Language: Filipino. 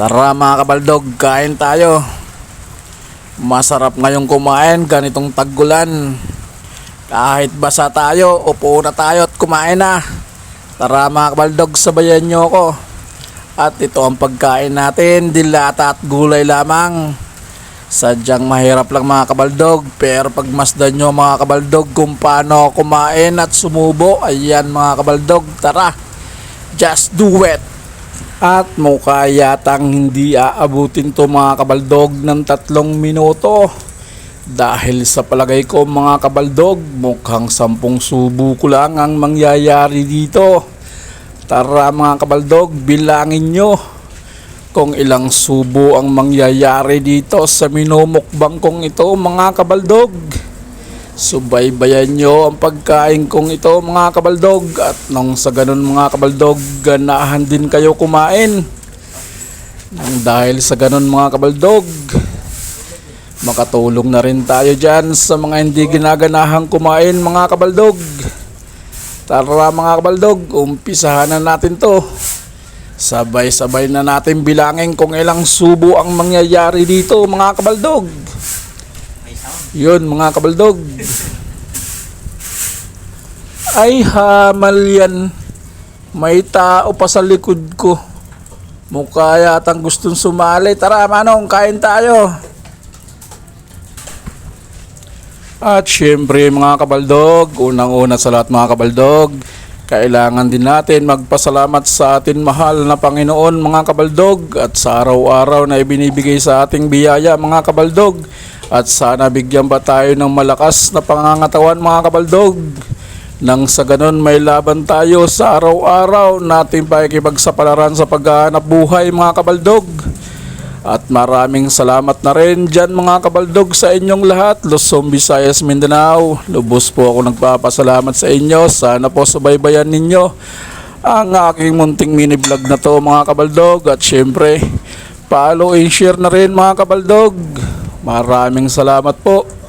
Tara mga kabaldog, kain tayo. Masarap ngayong kumain, ganitong taggulan. Kahit basa tayo, upo na tayo at kumain na. Tara mga kabaldog, sabayan nyo ako. At ito ang pagkain natin, dilata at gulay lamang. Sadyang mahirap lang mga kabaldog, pero pagmasdan nyo mga kabaldog kung paano kumain at sumubo, ayan mga kabaldog, tara, just do it! At mukha yatang hindi aabutin to mga kabaldog ng tatlong minuto. Dahil sa palagay ko mga kabaldog, mukhang sampung subo ko lang ang mangyayari dito. Tara mga kabaldog, bilangin nyo kung ilang subo ang mangyayari dito sa minumukbang kong ito mga kabaldog. Subaybayan nyo ang pagkain kong ito mga kabaldog at nang sa ganun mga kabaldog ganahan din kayo kumain. Nang dahil sa ganun mga kabaldog makatulong na rin tayo dyan sa mga hindi ginaganahang kumain mga kabaldog. Tara mga kabaldog, umpisahan na natin to. Sabay-sabay na natin bilangin kung ilang subo ang mangyayari dito mga kabaldog. Yun mga kabaldog. Ay hamal. May tao pa sa likod ko. Mukha yatang gustong sumali. Tara manong, kain tayo. At syempre mga kabaldog, unang-una sa lahat mga kabaldog, kailangan din natin magpasalamat sa atin mahal na Panginoon mga kabaldog at sa araw-araw na ibinibigay sa ating biyaya mga kabaldog. At sana bigyan pa tayo ng malakas na pangangatawan mga kabaldog? Nang sa ganon may laban tayo sa araw-araw natin pakikipagsapalaran sa paghahanap buhay mga kabaldog at maraming salamat na rin dyan mga kabaldog sa inyong lahat. Luzon, Visayas, Mindanao. Lubos po ako nagpapasalamat sa inyo. Sana po subaybayan ninyo ang aking munting mini vlog na to mga kabaldog. At syempre, follow and share na rin mga kabaldog. Maraming salamat po.